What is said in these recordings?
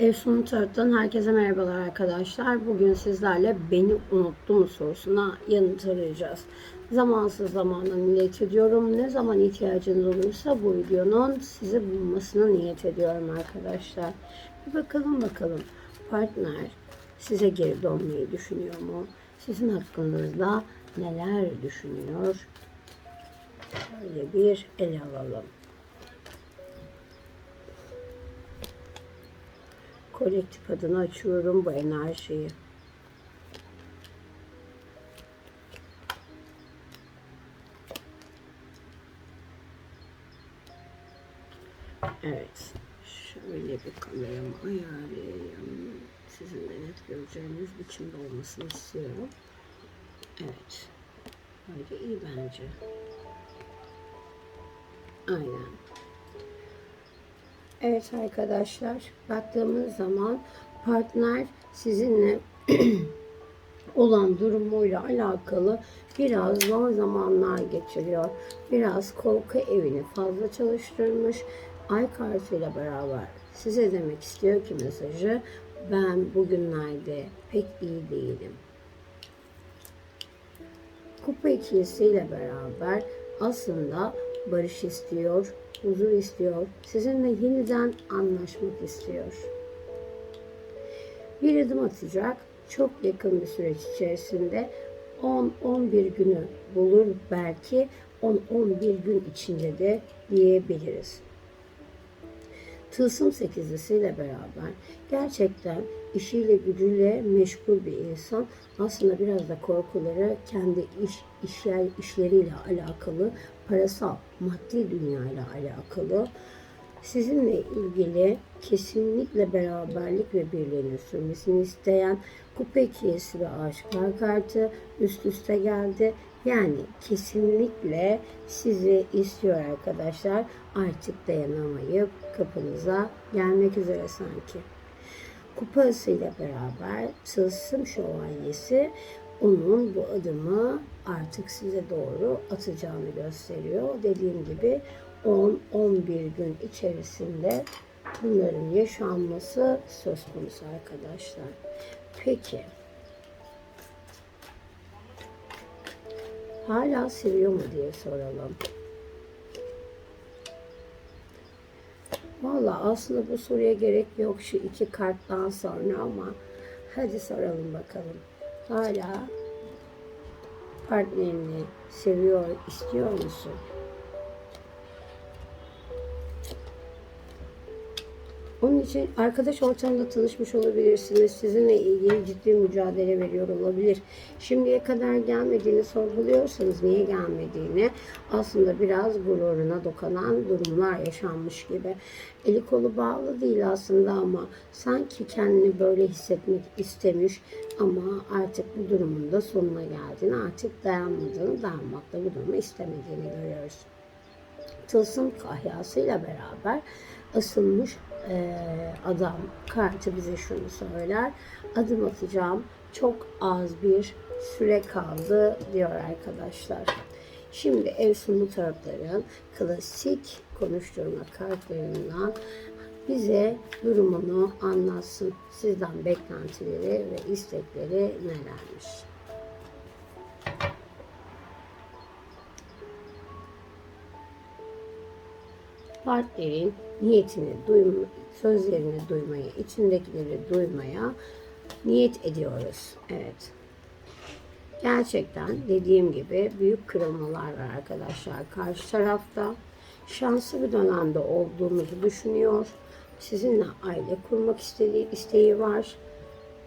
Efsun Tarot'tan herkese merhabalar arkadaşlar. Bugün sizlerle beni unuttu mu sorusuna yanıt arayacağız. Zamansız zamana niyet ediyorum. Ne zaman ihtiyacınız olursa bu videonun sizi bulmasına niyet ediyorum arkadaşlar. Bir bakalım bakalım partner size geri dönmeyi düşünüyor mu? Sizin hakkınızda neler düşünüyor? Şöyle bir ele alalım. Kolektif adına açıyorum bu enerjiyi. Evet. Şöyle bir kameramı ayarlayayım. Sizin de net göreceğiniz biçimde olmasını istiyorum. Evet. Böyle iyi bence. Aynen. Evet arkadaşlar, baktığımız zaman partner sizinle olan durumuyla alakalı biraz zor zamanlar geçiriyor. Biraz korku evini fazla çalıştırmış. Ay kartıyla beraber size demek istiyor ki mesajı ben bugünlerde pek iyi değilim. Kupa ikilisiyle beraber aslında barış istiyor, huzur istiyor, sizinle yeniden anlaşmak istiyor. Bir adım atacak, çok yakın bir süreç içerisinde 10-11 günü bulur belki 10-11 gün içinde de diyebiliriz. Tılsım sekizlisiyle beraber gerçekten işiyle gücüyle meşgul bir insan aslında biraz da korkuları kendi iş işler işleriyle alakalı parasal maddi dünyayla alakalı sizinle ilgili kesinlikle beraberlik ve birliğini sürmesini isteyen kupa ikilisi ve aşklar kartı üst üste geldi. Yani kesinlikle sizi istiyor arkadaşlar. Artık dayanamayıp kapınıza gelmek üzere sanki. Kupasıyla beraber tılsım şövalyesi onun bu adımı artık size doğru atacağını gösteriyor. Dediğim gibi 10-11 gün içerisinde bunların yaşanması söz konusu arkadaşlar. Peki hala seviyor mu diye soralım. Valla aslında bu soruya gerek yok şu iki karttan sonra ama hadi soralım bakalım. Hala partnerini seviyor, istiyor musun? Onun için arkadaş ortamında tanışmış olabilirsiniz. Sizinle ilgili ciddi mücadele veriyor olabilir. Şimdiye kadar gelmediğini sorguluyorsanız niye gelmediğini aslında biraz gururuna dokunan durumlar yaşanmış gibi. Eli kolu bağlı değil aslında ama sanki kendini böyle hissetmek istemiş ama artık bu durumun da sonuna geldiğini, artık dayanmadığını, dayanmakta bu durumu istemediğini görüyoruz. Tılsım kahyasıyla beraber asılmış e, adam kartı bize şunu söyler. Adım atacağım. Çok az bir süre kaldı diyor arkadaşlar. Şimdi Efsunlu tarafların klasik konuşturma kartlarından bize durumunu anlatsın. Sizden beklentileri ve istekleri nelermiş? Partnerin niyetini duyma, sözlerini duymaya, içindekileri duymaya niyet ediyoruz. Evet. Gerçekten dediğim gibi büyük kırılmalar var arkadaşlar. Karşı tarafta şanslı bir dönemde olduğunuzu düşünüyor. Sizinle aile kurmak istediği isteği var.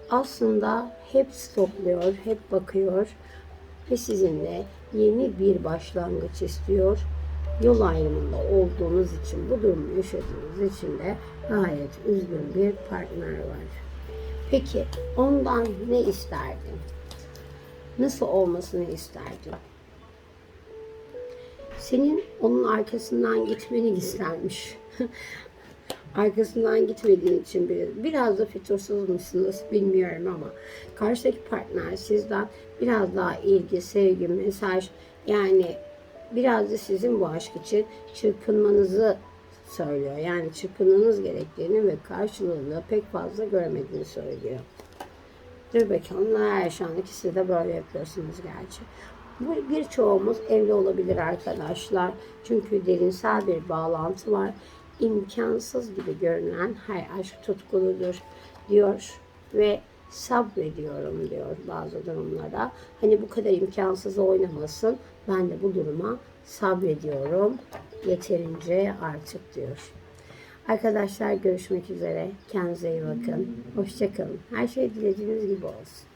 Aslında hep stopluyor, hep bakıyor ve sizinle yeni bir başlangıç istiyor yol ayrımında olduğunuz için, bu durumu yaşadığınız için de gayet üzgün bir partner var. Peki ondan ne isterdin? Nasıl olmasını isterdin? Senin onun arkasından gitmeni istermiş. arkasından gitmediğin için biraz, biraz da fütursuz musunuz bilmiyorum ama karşıdaki partner sizden biraz daha ilgi, sevgi, mesaj yani biraz da sizin bu aşk için çırpınmanızı söylüyor. Yani çırpınmanız gerektiğini ve karşılığında pek fazla görmediğini söylüyor. Dur bakalım neler yaşandı ki siz de böyle yapıyorsunuz gerçi. Bu birçoğumuz evli olabilir arkadaşlar. Çünkü derinsel bir bağlantı var. İmkansız gibi görünen her aşk tutkuludur diyor ve sabrediyorum diyor bazı durumlara. Hani bu kadar imkansız oynamasın. Ben de bu duruma sabrediyorum. Yeterince artık diyor. Arkadaşlar görüşmek üzere. Kendinize iyi bakın. Hoşçakalın. Her şey dilediğiniz gibi olsun.